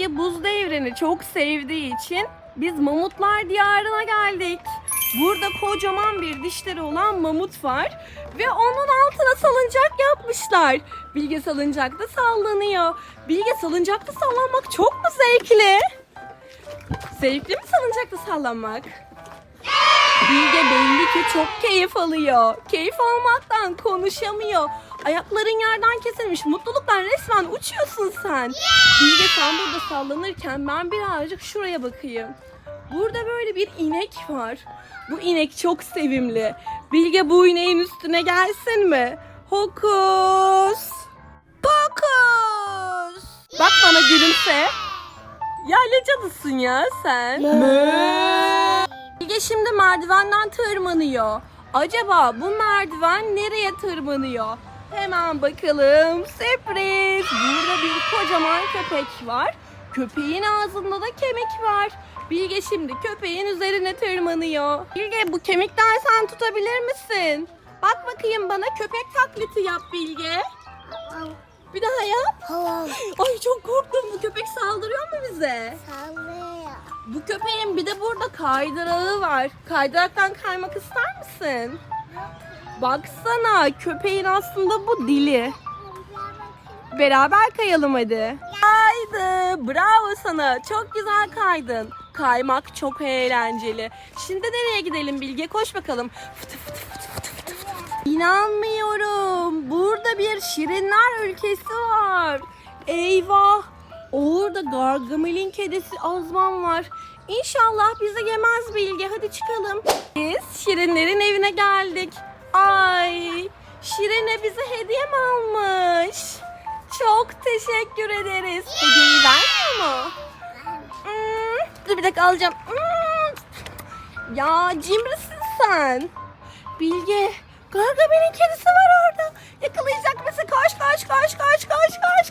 Bilge buz devrini çok sevdiği için biz mamutlar diyarına geldik. Burada kocaman bir dişleri olan mamut var ve onun altına salıncak yapmışlar. Bilge salıncakta sallanıyor. Bilge salıncakta sallanmak çok mu zevkli? Zevkli mi salıncakta sallanmak? Bilge belli ki çok keyif alıyor. Keyif almaktan konuşamıyor. Ayakların yerden kesilmiş. Mutluluktan resmen uçuyorsun sen. Bilge sen burada sallanırken ben birazcık şuraya bakayım. Burada böyle bir inek var. Bu inek çok sevimli. Bilge bu ineğin üstüne gelsin mi? Hokus. Pokus. Bak bana gülümse. Ya ne cadısın ya sen? Bilge şimdi merdivenden tırmanıyor. Acaba bu merdiven nereye tırmanıyor? Hemen bakalım. Sürpriz. Burada bir kocaman köpek var. Köpeğin ağzında da kemik var. Bilge şimdi köpeğin üzerine tırmanıyor. Bilge bu kemikten sen tutabilir misin? Bak bakayım bana köpek taklidi yap Bilge. Bir daha yap. Ay çok korktum. Bu köpek saldırıyor mu bize? Sallıyor. Bu köpeğin bir de burada kaydırağı var. Kaydıraktan kaymak ister misin? Baksana köpeğin aslında bu dili. Beraber kayalım hadi. Kaydı. Bravo sana. Çok güzel kaydın. Kaymak çok eğlenceli. Şimdi nereye gidelim Bilge? Koş bakalım. İnanmıyorum. Burada bir şirinler ülkesi var. Eyvah. Orada Gargamel'in kedisi Azman var. İnşallah bizi yemez Bilge. Hadi çıkalım. Biz Şirinlerin evine geldik. Ay, Şirine bize hediye mi almış? Çok teşekkür ederiz. Hediyeyi vermiyor mu? Hmm, dur bir dakika alacağım. Hmm. Ya cimrisin sen. Bilge, Gargamel'in kedisi var orada. Yakalayacak mısın? Koş koş koş koş koş koş.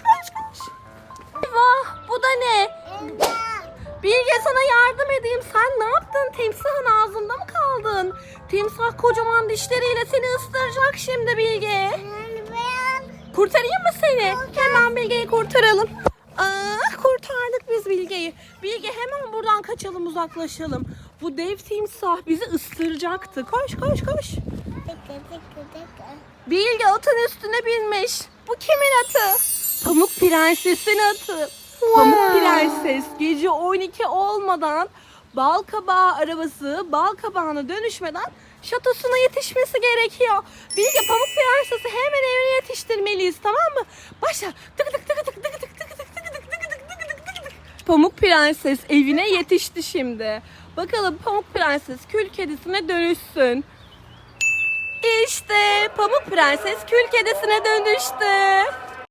Ne yaptın? Timsahın ağzında mı kaldın? Timsah kocaman dişleriyle seni ısıracak şimdi Bilge. Ben Kurtarayım mı seni? Hemen Bilge'yi kurtaralım. Aa, kurtardık biz Bilge'yi. Bilge hemen buradan kaçalım uzaklaşalım. Bu dev timsah bizi ısıracaktı. Koş koş koş. Bilge atın üstüne binmiş. Bu kimin atı? Pamuk Prenses'in atı. Pamuk Prenses gece 12 olmadan bal kabağı arabası bal kabağına dönüşmeden şatosuna yetişmesi gerekiyor. Bilge pamuk bir hemen evine yetiştirmeliyiz tamam mı? Başla. Tık tık tık tık tık tık tık tık Pamuk Prenses evine yetişti şimdi. Bakalım Pamuk Prenses kül kedisine dönüşsün. İşte Pamuk Prenses kül kedisine dönüştü.